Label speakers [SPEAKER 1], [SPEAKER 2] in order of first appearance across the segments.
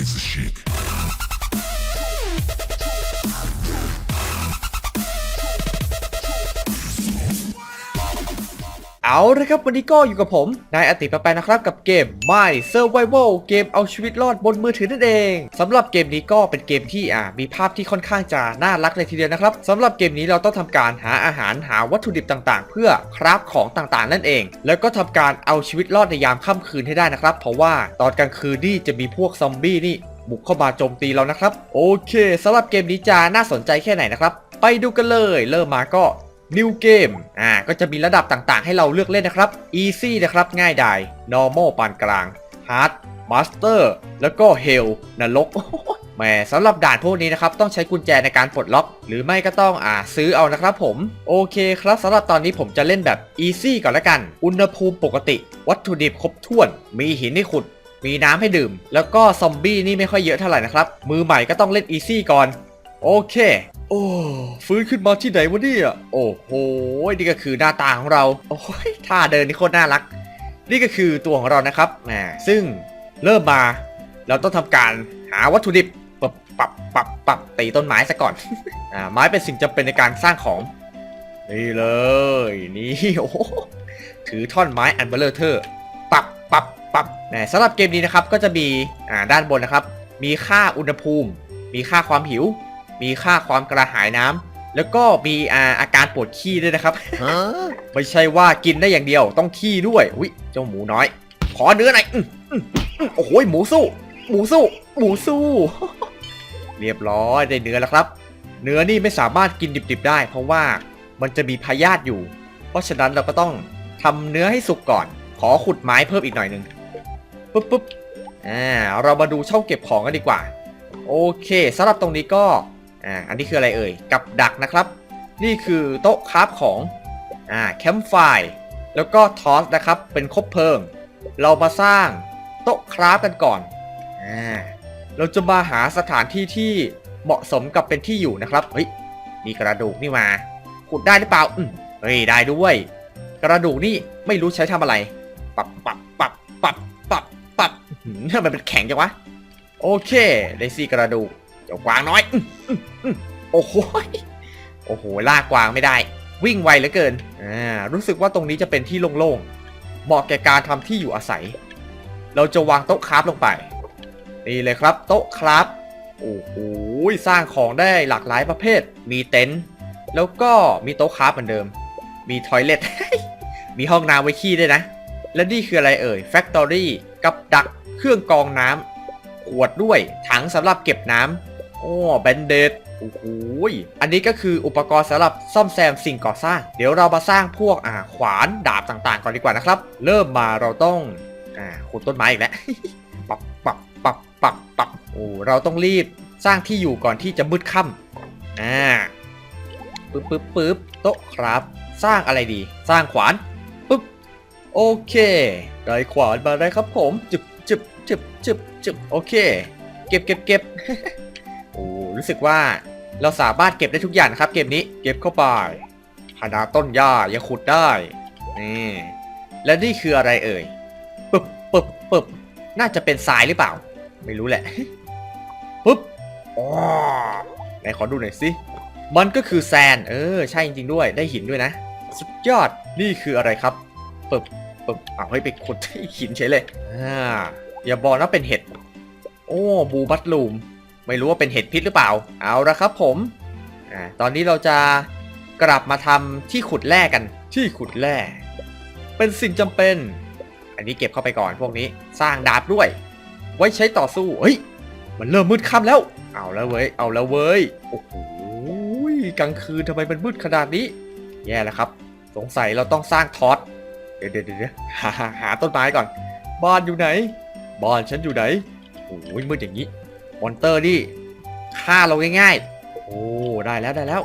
[SPEAKER 1] It's a shit.
[SPEAKER 2] เอาละครับวันนี้ก็อยู่กับผม นายอติปะแปนนะครับกับเกม My Survival เกมเอาชีวิตรอดบนมือถือนั่นเองสำหรับเกมนี้ก็เป็นเกมที่อ่ามีภาพที่ค่อนข้างจะน่ารักเลยทีเดียวนะครับสำหรับเกมนี้เราต้องทำการหาอาหารหาวัตถุดิบต่างๆ เพื่อคราฟของต่างๆ นั่นเอง แล้วก็ทำการเอาชีวิตรอดในยามค่ำคืนให้ได้นะครับ เพราะว่าตอนกลางคืนนี่จะมีพวกซอมบี้นี่บุกเข้ามาโจมตีเรานะครับ โอเคสำหรับเกมนี้จะน่าสนใจแค่ไหนนะครับ ไปดูกันเลย เริ่มมาก็ New Game อ่าก็จะมีระดับต่างๆ ให้เราเลือกเล่นนะครับ Easy นะครับง่ายดาย Normal ปานกลาง Hard Master แล้วก็ Hell นรกแหมสำหรับด่านพวกนี้นะครับ ต้องใช้กุญแจในการปลดล็อก หรือไม่ก็ต้องอ่าซื้อเอานะครับผม โอเคครับสำหรับตอนนี้ผมจะเล่นแบบ Easy ก่อนละกัน อุณหภูมิปกติ วัตถุดิบครบถ้วน มีหินให้ขุดมีน้ำให้ดื่ม แล้วก็ซอมบี้นี่ไม่ค่อยเยอะเท่าไหร่นะครับ มือใหม่ก็ต้องเล่น Easy ก่อน โอเค โอ้ฟื้นขึ้นมาที่ไหนวะเนี่ยโอ้โหนี่ก็คือหน้าตาของเราโอ้ยท่าเดินนี่โคตรน่ารัก นี่ก็คือตัวของเรานะครับแหมซึ่งเริ่มมาเราต้องทำการหาวัตถุดิบปรับปรับปรับปรับตีต้นไม้ซะก่อนอ่าไม้เป็นสิ่งจำเป็นในการสร้างของนี่เลยนี่โอ้ถือท่อนไม้อันเบลเลอร์เทอร์ปรับปรับปรับแหมสำหรับเกมนี้นะครับก็จะมีอ่าด้านบนนะครับ มีค่าอุณหภูมิ มีค่าความหิว มีค่าความกระหายน้ำแล้วก็มีอาอาการปวดขี้ด้วยนะครับไม่ใช่ว่ากินได้อย่างเดียวต้องขี้ด้วยอุ้ยเจ้าหมูน้อย ขอเนื้อหน่อยอื้ออื้ออื้อโอ้โหหมูสู้ หมูสู้ หมูสู้ เรียบร้อยได้เนื้อแล้วครับ เนื้อนี่ไม่สามารถกินดิบๆได้ เพราะว่ามันจะมีพยาธิอยู่ เพราะฉะนั้นเราก็ต้องทำเนื้อให้สุกก่อน ขอขุดไม้เพิ่มอีกหน่อยหนึ่งปุ๊บปุ๊บอ่าเรามาดูช่องเก็บของกันดีกว่า โอเคสำหรับตรงนี้ก็ อ่าอันนี้คืออะไรเอ่ยกับดักนะครับ นี่คือโต๊ะคราฟของอ่าแคมป์ไฟแล้วก็ทอสนะครับเป็นคบเพลิง เรามาสร้างโต๊ะคราฟกันก่อนอ่าเราจะมาหาสถานที่ที่เหมาะสมกับเป็นที่อยู่นะครับเฮ้ยมีกระดูกนี่มาขุดได้หรือเปล่าอืมเฮ้ยได้ด้วย กระดูกนี่ไม่รู้ใช้ทำอะไรปับปับปับปับปับปับอื้อหือทำไมเป็นแข็งจังวะโอเคได้ซี่กระดูก จ้ากวางน้อยอื้ออื้ออื้อโอ้โหยโอ้โหลากกวางไม่ได้ วิ่งไวเหลือเกินอ่ารู้สึกว่าตรงนี้จะเป็นที่โล่งๆเหมาะแก่การทำที่อยู่อาศัย เราจะวางโต๊ะคราฟลงไปนี่เลยครับ โต๊ะคราฟโอ้โหสร้างของได้หลากหลายประเภท มีเต็นท์แล้วก็มีโต๊ะคราฟเหมือนเดิม มีทอยเลทมีห้องน้ำไว้ขี้ด้วยนะ และนี่คืออะไรเอ่ยแฟคทอรี่กับดักเครื่องกรองน้ำขวดด้วยถังสำหรับเก็บน้ำ โอ้แบนเดดโอ้โหยอันนี้ก็คืออุปกรณ์สำหรับซ่อมแซมสิ่งก่อสร้าง เดี๋ยวเรามาสร้างพวกอ่าขวานดาบต่างๆก่อนดีกว่านะครับ เริ่มมาเราต้องอ่าขุดต้นไม้อีกแล้วปับปับปับปับปับโอ้เราต้องรีบสร้างที่อยู่ก่อนที่จะมืดค่ำอ่าปึ๊บปึ๊บปึ๊บโต๊ะครับ สร้างอะไรดี สร้างขวานปึ๊บโอเคได้ขวานมาได้ครับผม จึบจึบจึบจึบจึบโอเค เก็บเก็บเก็บ รู้สึกว่าเราสามารถเก็บได้ทุกอย่างนะครับ เกมนี้เก็บเข้าไปขนาดต้นหญ้ายังขุดได้นี่และนี่คืออะไรเอ่ยปึ๊บปึ๊บปึ๊บน่าจะเป็นทรายหรือเปล่า ไม่รู้แหละปึ๊บอ๋อไหนขอดูหน่อยสิมันก็คือแซน เออ ใช่จริงๆด้วย ได้หินด้วยนะ สุดยอด นี่คืออะไรครับปึ๊บปึ๊บเอาให้ไปขุดหินเฉยเลย อ่า อย่าบอกนะเป็นเห็ด โอ้ บูบัตลูม ไม่รู้ว่าเป็นเห็ดพิษหรือเปล่า เอาละครับผมอ่าตอนนี้เราจะกลับมาทำที่ขุดแร่กัน ที่ขุดแร่ เป็นสิ่งจำเป็น อันนี้เก็บเข้าไปก่อนพวกนี้ สร้างดาบด้วย ไว้ใช้ต่อสู้ เฮ้ย มันเริ่มมืดค่ำแล้ว เอาแล้วเว้ย เอาแล้วเว้ย โอ้โหกลางคืนทำไมมันมืดขนาดนี้ แย่แล้วครับ สงสัยเราต้องสร้างทอสเดี๋ยวเดี๋ยวเดี๋ยวหาหาหาต้นไม้ก่อน บ้านอยู่ไหน บ้านฉันอยู่ไหน โอ้ยมืดอย่างนี้ มอนเตอร์นี่ฆ่าเราง่ายๆ โอ้ ได้แล้วได้แล้ว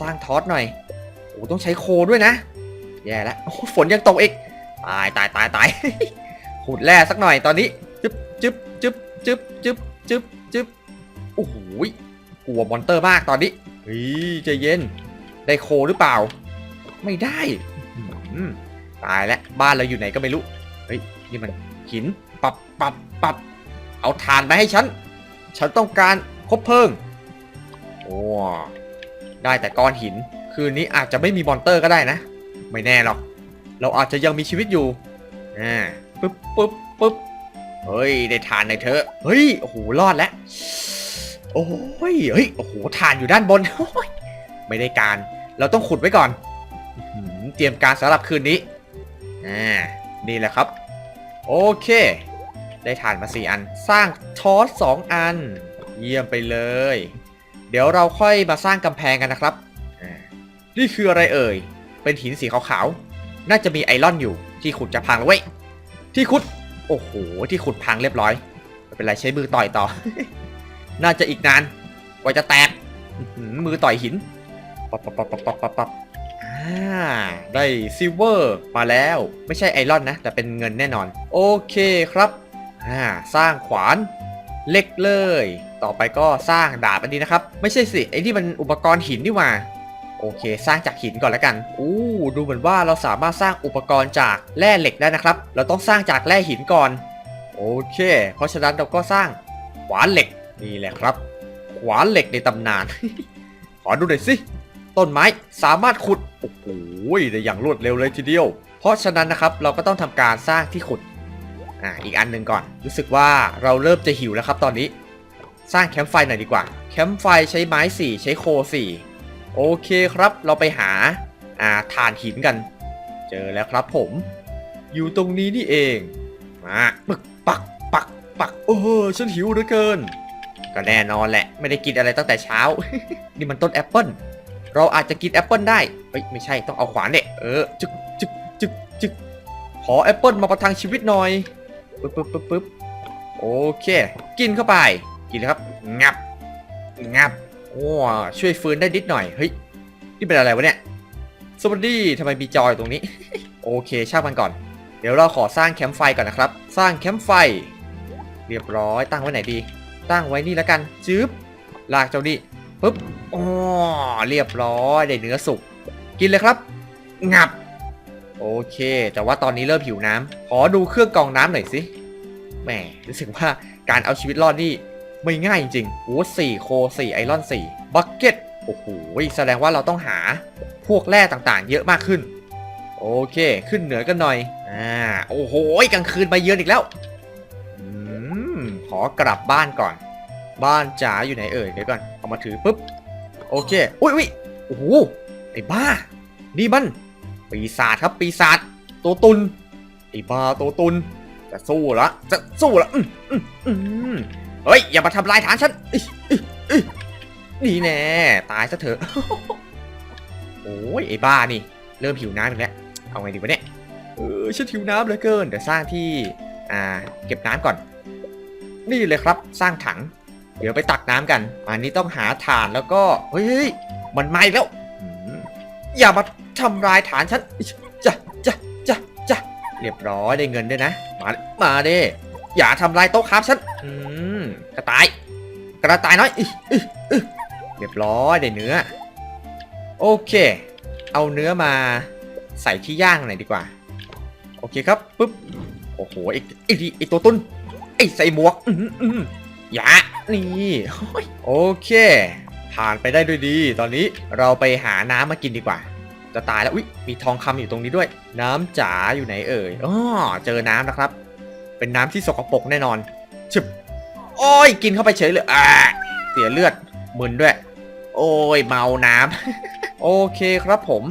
[SPEAKER 2] สร้างทอสหน่อย โอ้ต้องใช้โคด้วยนะ แย่แล้วฝนยังตกอีก ตายตายตายตายขุดแร่สักหน่อยตอนนี้ จึ๊บจึ๊บจึ๊บจึ๊บจึ๊บจึ๊บจึ๊บโอ้โหกลัวมอนเตอร์มากตอนนี้เฮ้ยใจเย็น ได้โคหรือเปล่า ไม่ได้ ตายแล้วบ้านเราอยู่ไหนก็ไม่รู้ เฮ้ย นี่มันหิน ปับปับปับเอาถ่านมาให้ฉัน ฉันต้องการคบเพลิง โอ้ได้แต่ก้อนหิน คืนนี้อาจจะไม่มีมอนเตอร์ก็ได้นะ ไม่แน่หรอก เราอาจจะยังมีชีวิตอยู่อ่าปึ๊บปึ๊บปึ๊บเฮ้ย ได้ทานในอยเธอเฮ้ย โอ้โห รอดแล้ว โอ้ย เฮ้ย โอ้โหทานอยู่ด้านบน ไม่ได้การ เราต้องขุดไว้ก่อน เตรียมการสำหรับคืนนี้ อ่า นี่แหละครับ โอเค ได้ทานมาสี่อัน สร้างทอสสองอัน เยี่ยมไปเลย เดี๋ยวเราค่อยมาสร้างกำแพงกันนะครับ นี่คืออะไรเอ่ย เป็นหินสีขาวๆ น่าจะมีไอรอนอยู่ ที่ขุดจะพังแล้วเว้ย ที่ขุด โอ้โห ที่ขุดพังเรียบร้อย ไม่เป็นไรใช้มือต่อยต่อ น่าจะอีกนาน กว่าจะแตก มือต่อยหิน ปับปับปับปับปับปับปับอ่าได้ซิลเวอร์มาแล้ว ไม่ใช่ไอรอนนะ แต่เป็นเงินแน่นอน โอเคครับ อ่าสร้างขวานเหล็กเลย ต่อไปก็สร้างดาบอันนี้นะครับ ไม่ใช่สิไอ้ที่มันอุปกรณ์หินนี่ว่าโอเค สร้างจากหินก่อนแล้วกันอู้ดูเหมือนว่าเราสามารถสร้างอุปกรณ์จากแร่เหล็กได้นะครับ เราต้องสร้างจากแร่หินก่อน โอเค เพราะฉะนั้นเราก็สร้างขวานเหล็กนี่แหละครับ ขวานเหล็กในตำนาน ขอดูหน่อยสิต้นไม้สามารถขุดโอ้โหได้อย่างรวดเร็วเลยทีเดียว เพราะฉะนั้นนะครับเราก็ต้องทำการสร้างที่ขุด อ่าอีกอันหนึ่งก่อน รู้สึกว่าเราเริ่มจะหิวแล้วครับตอนนี้ สร้างแคมป์ไฟหน่อยดีกว่า แคมป์ไฟใช้ไม้4ใช้โค4โอเคครับ เราไปหาอ่าถ่านหินกัน เจอแล้วครับผม อยู่ตรงนี้นี่เองมาปึกปักปักปักโอ้ฉันหิวเหลือเกิน ก็แน่นอนแหละ ไม่ได้กินอะไรตั้งแต่เช้า นี่มันต้นแอปเปิลเราอาจจะกินแอปเปิลได้เฮ้ยไม่ใช่ต้องเอาขวานเนี่ยเออจึกจึกจึกจึกขอแอปเปิลมาประทังชีวิตหน่อย ปึ๊บปึ๊บปึ๊บปึ๊บโอเค กินเข้าไป กินเลยครับ งับ งับ โอ้ช่วยฟื้นได้นิดหน่อย เฮ้ย นี่เป็นอะไรวะเนี่ยสวัสดีทำไมมีจอยตรงนี้ โอเคช่างมันก่อน เดี๋ยวเราขอสร้างแคมป์ไฟก่อนนะครับ สร้างแคมป์ไฟ เรียบร้อย ตั้งไว้ไหนดี ตั้งไว้นี่แล้วกัน จื๊บ ลากเจ้านี่ปึ๊บอ๋อเรียบร้อย ได้เนื้อสุก กินเลยครับ งับ โอเค แต่ว่าตอนนี้เริ่มหิวน้ำขอดูเครื่องกรองน้ำหน่อยสิแหมรู้สึกว่าการเอาชีวิตรอดนี่ไม่ง่ายจริงๆโอ้สี่โคสี่ไอรอนสี่บักเก็ตโอ้โหแสดงว่าเราต้องหาพวกแร่ต่างๆ เยอะมากขึ้น โอเค ขึ้นเหนือกันหน่อยอ่าโอ้โหกลางคืนมาเยือนอีกแล้วอืมขอกลับบ้านก่อน บ้านจ๋าอยู่ไหนเอ่ยเดี๋ยวก่อนเอามาถือปุ๊บโอเคอุ้ยอุ้ยโอ้โหไอ้บ้านี่มัน ปีศาจครับปีศาจตัวตุนไอ้บ้าตัวตุน จะสู้ละจะสู้ละอืมอืมอืมเฮ้ย อย่ามาทำลายฐานฉันอิอิอินี่แน่ ตายซะเถอะ โอ้ยไอ้บ้านี่ เริ่มหิวน้ำอีกแล้ว เอาไงดีวะเนี่ย เออฉันหิวน้ำเหลือเกิน เดี๋ยวสร้างที่ อ่า เก็บน้ำก่อน นี่เลยครับ สร้างถัง เดี๋ยวไปตักน้ำกัน อันนี้ต้องหาถ่านแล้วก็ เฮ้ย มันไหม้แล้ว อย่ามา ทำลายฐานฉันจ้ะจ้ะจ้ะจ้ะเรียบร้อยได้เงินด้วยนะ มามาเด้อย่าทำลายโต๊ะครับฉันอืมกระต่าย กระต่ายน้อยอิอิอิเรียบร้อยได้เนื้อ โอเค เอาเนื้อมาใส่ที่ย่างหน่อยดีกว่า โอเคครับปุ๊บโอ้โหไอ้ไอ้นี่ไอ้ตัวตุ้นไอ้ใส่หมวกอืมอืมอย่านี่โอ้ยโอเค ผ่านไปได้ด้วยดี ตอนนี้เราไปหาน้ำมากินดีกว่า จะตายแล้วอุ๊ยมีทองคำอยู่ตรงนี้ด้วย น้ำจ๋าอยู่ไหนเอ่ยอ๋อเจอน้ำนะครับ เป็นน้ำที่สกปรกแน่นอนชึบโอ้ยกินเข้าไปเฉยเลยอ่าเสียเลือดมึนด้วย โอ้ยเมาน้ำโอเคครับผม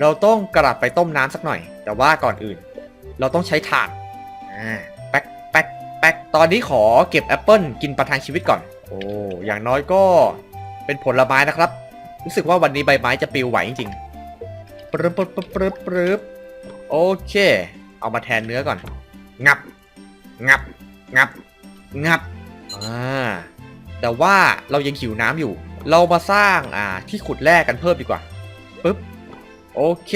[SPEAKER 2] เราต้องกลับไปต้มน้ำสักหน่อย แต่ว่าก่อนอื่น เราต้องใช้ถ่านอ่าแป๊กแป๊กแป๊กตอนนี้ขอเก็บแอปเปิลกินประทังชีวิตก่อน โอ้อย่างน้อยก็เป็นผลไม้นะครับ รู้สึกว่าวันนี้ใบไม้จะปลิวไหวจริง ปรึบปรึบปรึบปรึบโอเค เอามาแทนเนื้อก่อน งับ งับ งับ งับ อ่า แต่ว่าเรายังหิวน้ำอยู่ เรามาสร้างอ่าที่ขุดแร่กันเพิ่มดีกว่าปึ๊บ โอเค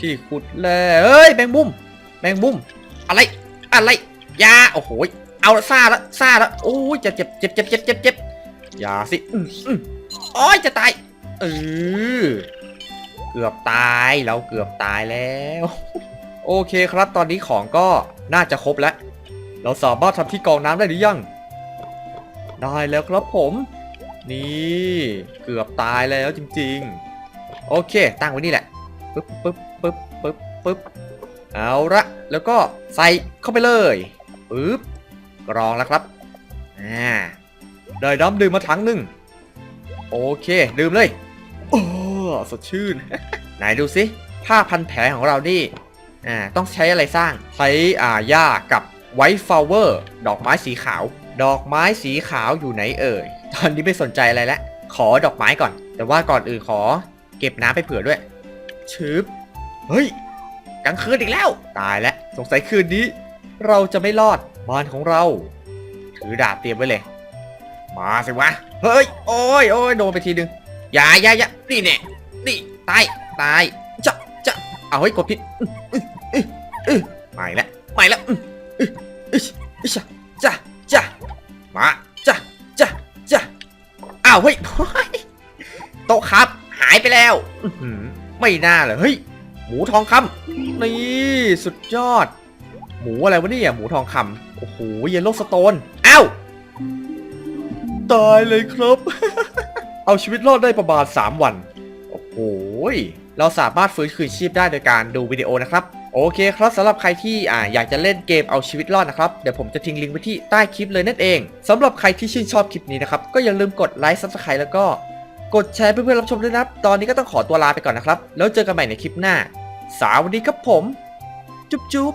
[SPEAKER 2] ที่ขุดแร่เอ้ยแมงมุม แมงมุม อะไร อะไร ยา โอ้โห เอาละซ่าละซาละโอ้ยจะเจ็บเจ็บเจ็บเจ็บเจ็บเจ็บยาสิ อืมอืมอ้ยจะตาย เออ เกือบตายเราเกือบตายแล้ว โอเคครับตอนนี้ของก็น่าจะครบแล้ว เราสามารถทำที่กองน้ำได้หรือยัง ได้แล้วครับผม นี่เกือบตายแล้วจริง ๆ โอเค ตั้งไว้นี่แหละปึ๊บปึ๊บปึ๊บปึ๊บปึ๊บเอาละแล้วก็ใส่เข้าไปเลยปึ๊บกรองแล้วครับอ่าได้น้ำดื่มมาถังหนึ่งโอเค ดื่มเลย สดชื่น ไหนดูสิผ้าพันแผลของเรานี่อ่าต้องใช้อะไรสร้างใช้อ่าหญ้ากับไวท์ฟลาวเวอร์ดอกไม้สีขาว ดอกไม้สีขาวอยู่ไหนเอ่ย ตอนนี้ไม่สนใจอะไรแล้วขอดอกไม้ก่อน แต่ว่าก่อนอื่นขอ เก็บน้ำไปเผื่อด้วยชึบเฮ้ยกลางคืนอีกแล้ว ตายแล้วสงสัยคืนนี้ เราจะไม่รอดบ้านของเรา ถือดาบเตรียมไว้เลย มาสิวะ เฮ้ย โอ้ยโอ้ยโดนไปทีนึงอย่าอย่าอย่านี่แน่ นี่ตายตายจะจะเอาให้กดผิดอื้ออื้ออื้อไม่ละไม่ละอื้ออืออืออื้อจ้ะจ้ะจ้ะมาจ้ะจ้ะจ้ะอ้าวเฮ้ยโต๊ะครับ หายไปแล้วไม่น่าเลยเฮ้ยหมูทองคำนี่สุดยอด หมูอะไรวะเนี่ยหมูทองคำโอ้โหเยลโลสโตนอ้าวตายเลยครับ เอาชีวิตรอดได้ประมาณ3วัน โอ้ยเราสามารถฟื้นคืนชีพได้โดยการดูวิดีโอนะครับโอเคครับสำหรับใครที่อ่าอยากจะเล่นเกมเอาชีวิตรอดนะครับ เดี๋ยวผมจะทิ้งลิงก์ไว้ที่ใต้คลิปเลยนั่นเองสำหรับใครที่ชื่นชอบคลิปนี้นะครับ ก็อย่าลืมกดไลค์ซับสไครต์แล้วก็กดแชร์เพื่อนๆรับชมด้วยนะตอนนี้ก็ต้องขอตัวลาไปก่อนนะครับ แล้วเจอกันใหม่ในคลิปหน้า สวัสดีครับผม จุ๊บจุ๊บ